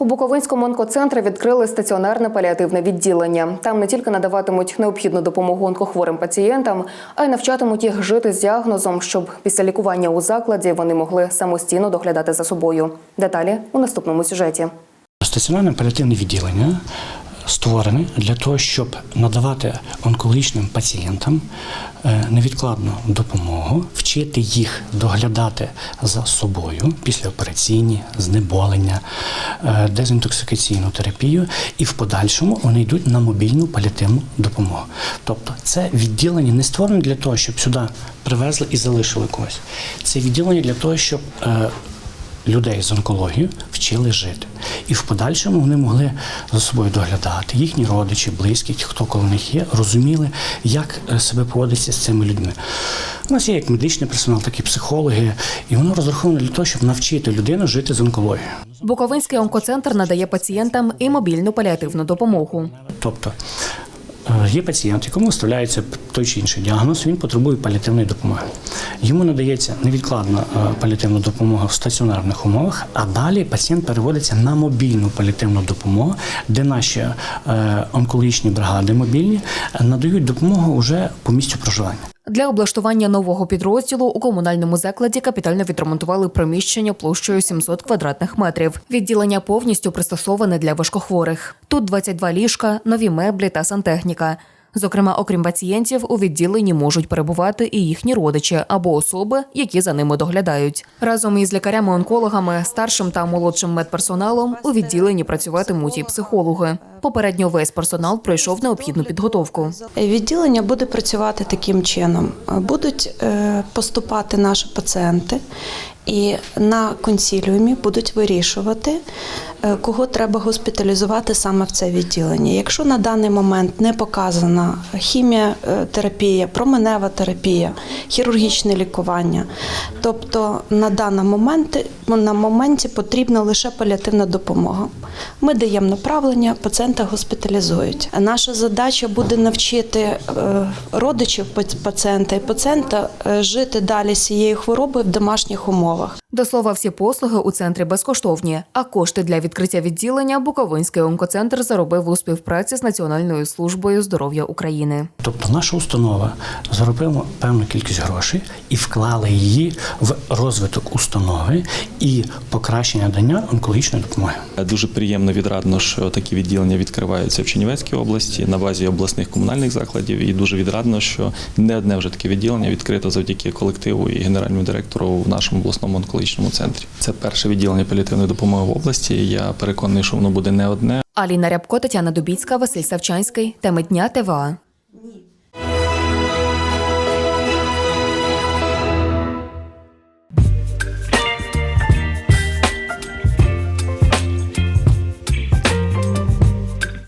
У Буковинському онкоцентрі відкрили стаціонарне паліативне відділення. Там не тільки надаватимуть необхідну допомогу онкохворим пацієнтам, а й навчатимуть їх жити з діагнозом, щоб після лікування у закладі вони могли самостійно доглядати за собою. Деталі у наступному сюжеті. Стаціонарне паліативне відділення створене для того, щоб надавати онкологічним пацієнтам е, невідкладну допомогу, вчити їх доглядати за собою післяопераційні знеболення, е, дезінтоксикаційну терапію, і в подальшому вони йдуть на мобільну паліативну допомогу. Тобто, це відділення не створене для того, щоб сюди привезли і залишили когось. Це відділення для того, щоб е, людей з онкологією вчили жити. І в подальшому вони могли за собою доглядати. Їхні родичі, близькі, ті, хто коло них є, розуміли, як е, себе поводиться з цими людьми. У нас є як медичний персонал, так і психологи, і воно розраховано для того, щоб навчити людину жити з онкологією. Буковинський онкоцентр надає пацієнтам і мобільну паліативну допомогу. Тобто є пацієнт, якому вставляється той чи інший діагноз, він потребує паліативної допомоги. Йому надається невідкладна е, паліативна допомога в стаціонарних умовах, а далі пацієнт переводиться на мобільну паліативну допомогу, де наші е, онкологічні бригади мобільні е, надають допомогу вже по місцю проживання. Для облаштування нового підрозділу у комунальному закладі капітально відремонтували приміщення площею 700 квадратних метрів. Відділення повністю пристосоване для важкохворих. Тут 22 ліжка, нові меблі та сантехніка. Зокрема, окрім пацієнтів, у відділенні можуть перебувати і їхні родичі або особи, які за ними доглядають. Разом із лікарями-онкологами, старшим та молодшим медперсоналом у відділенні працюватимуть і психологи. Попередньо весь персонал пройшов необхідну підготовку. Відділення буде працювати таким чином: будуть е, поступати наші пацієнти, і на консіліумі будуть вирішувати, е, кого треба госпіталізувати саме в це відділення. Якщо на даний момент не показана хіміотерапія, променева терапія, хірургічне лікування, тобто на даному моменті, на моменті потрібна лише паліативна допомога. Ми даємо направлення, пацієнта госпіталізують. Наша задача буде навчити е, родичів пац- пацієнта і пацієнта е, жити далі з цією хворобою в домашніх умовах умовах. До слова, всі послуги у центрі безкоштовні, а кошти для відкриття відділення Буковинський онкоцентр заробив у співпраці з Національною службою здоров'я України. Тобто наша установа заробила певну кількість грошей і вклала її в розвиток установи і покращення надання онкологічної допомоги. Дуже приємно відрадно, що такі відділення відкриваються в Чернівецькій області на базі обласних комунальних закладів. І дуже відрадно, що не одне вже таке відділення відкрито завдяки колективу і генеральному директору в нашому обласному онкологічному центрі. Це перше відділення паліативної допомоги в області. Я переконаний, що воно буде не одне. Аліна Рябко, Тетяна Дубіцька, Василь Савчанський. Теми дня ТВА.